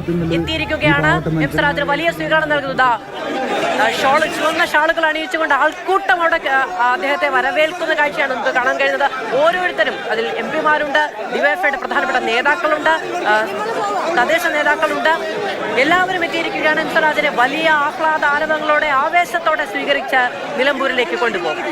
എത്തിയിരിക്കുകയാണ്. എം വലിയ സ്വീകരണം നൽകുന്നത് ഷോൾ ചുവന്ന ഷാളുകൾ അണിയിച്ചുകൊണ്ട് ആൾക്കൂട്ടം അവിടെ അദ്ദേഹത്തെ വരവേൽക്കുന്ന കാഴ്ചയാണ് നമുക്ക് കാണാൻ കഴിയുന്നത്. ഓരോരുത്തരും അതിൽ എം പിമാരുണ്ട് ഡിവൈഎഫ്ഐയുടെ പ്രധാനപ്പെട്ട നേതാക്കളുണ്ട് തദ്ദേശ നേതാക്കളുണ്ട്. എല്ലാവരും എത്തിയിരിക്കുകയാണ് എം വലിയ ആഹ്ലാദ ആരവങ്ങളോടെ ആവേശത്തോടെ സ്വീകരിച്ച് നിലമ്പൂരിലേക്ക് കൊണ്ടുപോകും.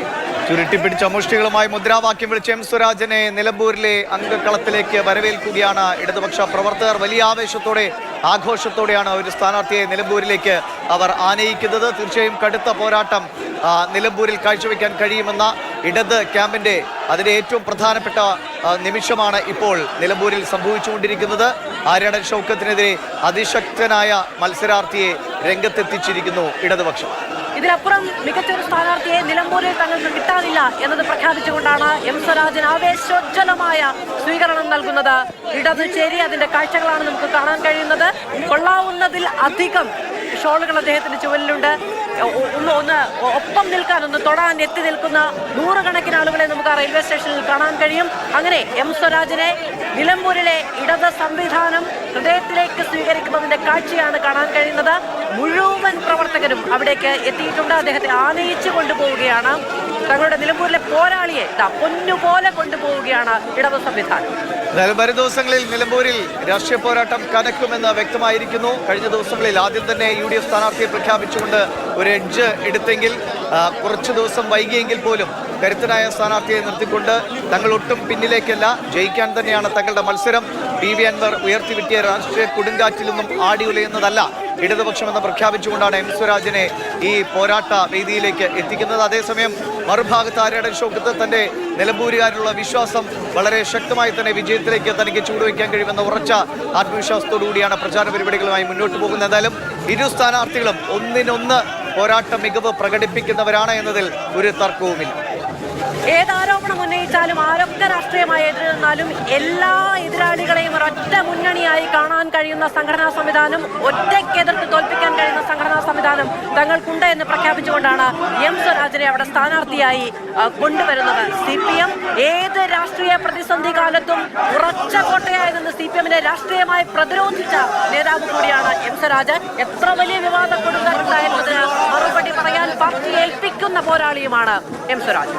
ചുരുട്ടിപ്പിടിച്ച മുഷ്ടികളുമായി മുദ്രാവാക്യം വിളിച്ച എം സ്വരാജനെ നിലമ്പൂരിലെ അംഗക്കളത്തിലേക്ക് വരവേൽക്കുകയാണ്. ഇടതുപക്ഷ പ്രവർത്തകർ വലിയ ആവേശത്തോടെ ആഘോഷത്തോടെയാണ് ഒരു സ്ഥാനാർത്ഥിയെ നിലമ്പൂരിലേക്ക് അവർ ആനയിക്കുന്നത്. തീർച്ചയായും കടുത്ത പോരാട്ടം നിലമ്പൂരിൽ കാഴ്ചവെക്കാൻ കഴിയുമെന്ന ഇടത് ക്യാമ്പിന്റെ അതിന്റെ ഏറ്റവും പ്രധാനപ്പെട്ട നിമിഷമാണ് ഇപ്പോൾ നിലമ്പൂരിൽ സംഭവിച്ചുകൊണ്ടിരിക്കുന്നത്. ആര്യാടൻ ഷൗക്കത്തിനെതിരെ അതിശക്തനായ മത്സരാർത്ഥിയെ രംഗത്തെത്തിച്ചിരിക്കുന്നു ഇടതുപക്ഷം. ഇതിനപ്പുറം മികച്ച ഒരു സ്ഥാനാർത്ഥിയെ നിലമ്പൂരിൽ തങ്ങൾക്ക് കിട്ടാനില്ല എന്നത് പ്രഖ്യാപിച്ചുകൊണ്ടാണ് എം സ്വരാജൻ ആവേശോജ്വലമായ സ്വീകരണം നൽകുന്നത്. ഇടത് ചേരി അതിന്റെ കാഴ്ചകളാണ് നമുക്ക് കാണാൻ കഴിയുന്നത്. കൊള്ളാവുന്നതിൽ അധികം ഷോളുകൾ അദ്ദേഹത്തിന്റെ ചുവലിലുണ്ട്. ഒന്ന് ഒന്ന് ഒപ്പം നിൽക്കാൻ ഒന്ന് തൊടാൻ എത്തി നിൽക്കുന്ന നൂറുകണക്കിന് ആളുകളെ നമുക്ക് ആ റെയിൽവേ സ്റ്റേഷനിൽ കാണാൻ കഴിയും. അങ്ങനെ എം സ്വരാജിനെ നിലമ്പൂരിലെ ഇടത് സംവിധാനം ഹൃദയത്തിലേക്ക് സ്വീകരിക്കുന്നതിന്റെ കാഴ്ചയാണ് കാണാൻ കഴിയുന്നത്. മുഴുവൻ പ്രവർത്തകരും അവിടേക്ക് എത്തിയിട്ടുണ്ട്. അദ്ദേഹത്തെ ആനയിച്ചു കൊണ്ടുപോവുകയാണ്. തങ്ങളുടെ നിലമ്പൂരിലെ പോരാളിയെ പൊന്നുപോലെ കൊണ്ടുപോവുകയാണ് ഇടത് സംവിധാനം. എന്തായാലും വരും ദിവസങ്ങളിൽ നിലമ്പൂരിൽ രാഷ്ട്രീയ പോരാട്ടം കനക്കുമെന്ന് വ്യക്തമായിരിക്കുന്നു. കഴിഞ്ഞ ദിവസങ്ങളിൽ ആദ്യം തന്നെ യു ഡി എഫ് സ്ഥാനാർത്ഥിയെ പ്രഖ്യാപിച്ചുകൊണ്ട് ഒരു എഡ്ജ് എടുത്തെങ്കിൽ കുറച്ച് ദിവസം വൈകിയെങ്കിൽ പോലും കരുത്തനായ സ്ഥാനാർത്ഥിയെ നിർത്തിക്കൊണ്ട് തങ്ങൾ ഒട്ടും പിന്നിലേക്കല്ല ജയിക്കാൻ തന്നെയാണ് തങ്ങളുടെ മത്സരം. പി വി അൻവർ ഉയർത്തിവിട്ടിയ രാഷ്ട്രീയ കൊടുങ്കാറ്റിലൊന്നും ആടി ഉലയുന്നതല്ല ഇടതുപക്ഷമെന്ന് പ്രഖ്യാപിച്ചുകൊണ്ടാണ് എം സ്വരാജിനെ ഈ പോരാട്ട വേദിയിലേക്ക് എത്തിക്കുന്നത്. അതേസമയം മറുഭാഗത്ത് ആര്യാടൻ ഷോക്കത്ത് തന്റെ നിലമ്പൂരുകാരിലുള്ള വിശ്വാസം വളരെ ശക്തമായി തന്നെ വിജയത്തിലേക്ക് തനിക്ക് ചൂടുവയ്ക്കാൻ കഴിയുമെന്ന ഉറച്ച ആത്മവിശ്വാസത്തോടുകൂടിയാണ് പ്രചാരണ പരിപാടികളുമായി മുന്നോട്ട് പോകുന്നത്. എന്തായാലും ഇരു സ്ഥാനാർത്ഥികളും ഒന്നിനൊന്ന് പോരാട്ട മികവ് പ്രകടിപ്പിക്കുന്നവരാണ് എന്നതിൽ ഒരു തർക്കവുമില്ല. ഏത് ആരോപണം ഉന്നയിച്ചാലും ആരൊക്കെ രാഷ്ട്രീയമായി എതിരിരുന്നാലും എല്ലാ എതിരാളികളെയും ഒരൊറ്റ മുന്നണിയായി കാണാൻ കഴിയുന്ന സംഘടനാ സംവിധാനം ഒറ്റയ്ക്ക് എതിർത്ത് തോൽപ്പിക്കാൻ കഴിയുന്ന സംഘടനാ സംവിധാനം തങ്ങൾക്കുണ്ട് എന്ന് പ്രഖ്യാപിച്ചുകൊണ്ടാണ് എം സ്വരാജിനെ അവിടെ സ്ഥാനാർത്ഥിയായി കൊണ്ടുവരുന്നത്. സി പി എം ഏത് രാഷ്ട്രീയ പ്രതിസന്ധി കാലത്തും ഉറച്ച കോട്ടയായി നിന്ന് സി പി എമ്മിനെ രാഷ്ട്രീയമായി പ്രതിരോധിച്ച നേതാവ് കൂടിയാണ് എം സ്വരാജ്. എത്ര വലിയ വിവാദ കൊടുക്കാറുണ്ടായിരുന്നതിന് മറുപടി പറയാൻ പാർട്ടി ഏൽപ്പിക്കുന്ന പോരാളിയുമാണ് എം സ്വരാജ്.